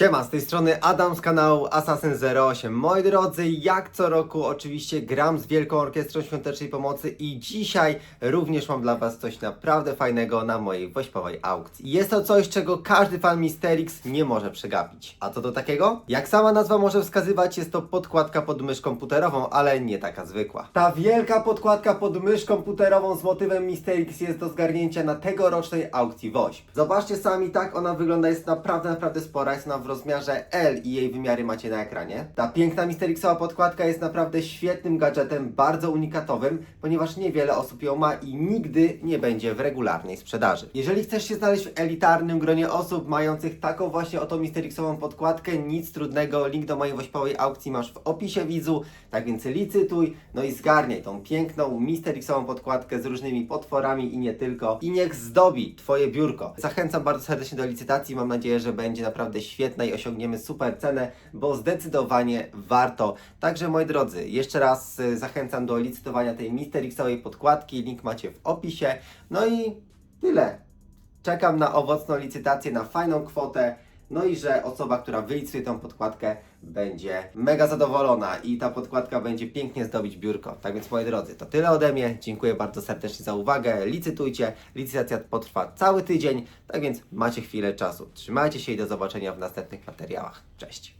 Siema, z tej strony Adam z kanału Assassin08. Moi drodzy, jak co roku oczywiście gram z Wielką Orkiestrą Świątecznej Pomocy i dzisiaj również mam dla Was coś naprawdę fajnego na mojej wośpowej aukcji. Jest to coś, czego każdy fan Misterix nie może przegapić. A co to takiego? Jak sama nazwa może wskazywać, jest to podkładka pod mysz komputerową, ale nie taka zwykła. Ta wielka podkładka pod mysz komputerową z motywem Misterix jest do zgarnięcia na tegorocznej aukcji WOŚP. Zobaczcie sami, tak ona wygląda, jest naprawdę, naprawdę spora, jest ona w rozmiarze L i jej wymiary macie na ekranie. Ta piękna Misterixowa podkładka jest naprawdę świetnym gadżetem, bardzo unikatowym, ponieważ niewiele osób ją ma i nigdy nie będzie w regularnej sprzedaży. Jeżeli chcesz się znaleźć w elitarnym gronie osób mających taką właśnie oto Misterixową podkładkę, nic trudnego, link do mojej wośpowej aukcji masz w opisie widzu, tak więc licytuj, no i zgarniaj tą piękną Misterixową podkładkę z różnymi potworami i nie tylko i niech zdobi Twoje biurko. Zachęcam bardzo serdecznie do licytacji, mam nadzieję, że będzie naprawdę świetna i osiągniemy super cenę, bo zdecydowanie warto. Także moi drodzy, jeszcze raz y, zachęcam do licytowania tej Misterixowej podkładki, link macie w opisie. No i tyle. Czekam na owocną licytację, na fajną kwotę. No i że osoba, która wylicytuje tą podkładkę, będzie mega zadowolona i ta podkładka będzie pięknie zdobić biurko. Tak więc moi drodzy, to tyle ode mnie. Dziękuję bardzo serdecznie za uwagę. Licytujcie. Licytacja potrwa cały tydzień, tak więc macie chwilę czasu. Trzymajcie się i do zobaczenia w następnych materiałach. Cześć.